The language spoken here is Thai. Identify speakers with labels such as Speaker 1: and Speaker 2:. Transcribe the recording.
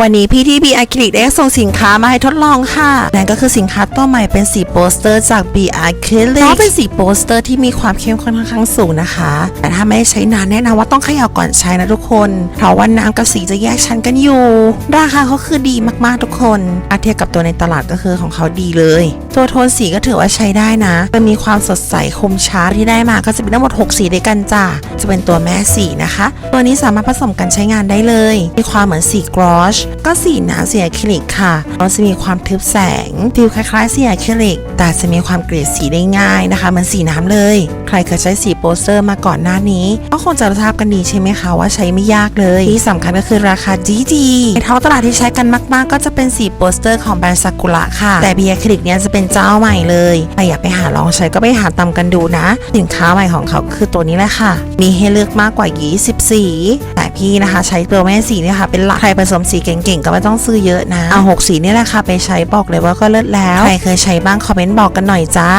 Speaker 1: วันนี้พี่ที่ B อะคริลิกได้ส่งสินค้ามาให้ทดลองค่ะ นั่นก็คือสินค้าตัวใหม่เป็นสีโปสเตอร์จากบีอะคริลิกเพราะเป็นสีโปสเตอร์ที่มีความเข้มข้นค่อนข้างสูงนะคะ แต่ถ้าไม่ได้ใช้นานแนะนำว่าต้องเขย่าก่อนใช้นะทุกคน เพราะว่าน้ำกับสีจะแยกชั้นกันอยู่ ราคาเขาคือดีมากๆทุกคนอาเทียบกับตัวในตลาดก็คือของเขาดีเลยตัวโทนสีก็ถือว่าใช้ได้นะมันมีความสดใสคมชัดที่ได้มาก็จะเป็นทั้งหมด 6 สีด้วยกันจ้ะจะเป็นตัวแม่สีนะคะ ตัวนี้สามารถผสมกันใช้งานได้เลย มีความเหมือนสีกรอชก็สีน้ำสีอะคริลิกค่ะมันจะมีความทึบแสงฟิลคล้ายๆสีอะคริลิก แต่จะมีความเกลี่ยสีได้ง่ายนะคะเหมือนสีน้ำเลย ครเคยใช้สีโปสเตอร์มาก่อนหน้านี้ ก็คงจะทราบกันดีใช่ไหมคะว่าใช้ไม่ยากเลย ที่สำคัญก็คือราคาดีดีๆในท้องตลาดที่ใช้กันมากๆ ก็จะเป็นสีโปสเตอร์ของแบรนด์ซากุระค่ะ แต่เบีอะคลิกเนี่ยจะเป็นเจ้าใหม่เลยใครอยากไปหาลองใช้ก็ไปหาตามกันดูนะ สินค้าใหม่ของเขาคือตัวนี้แหละค่ะ มีให้เลือกมากกว่า 20 สี แต่พี่นะคะใช้ตัวแม่สีเนี่ยค่ะ เป็นหลักใครผสมสีเก่งๆ ก็ไม่ต้องซื้อเยอะนะเอาหกสีนี่แหละค่ะไปใช้บอกเลยว่าก็เลิศแล้ว ใครเคยใช้บ้างคอมเมนต์บอกกันหน่อยจ้า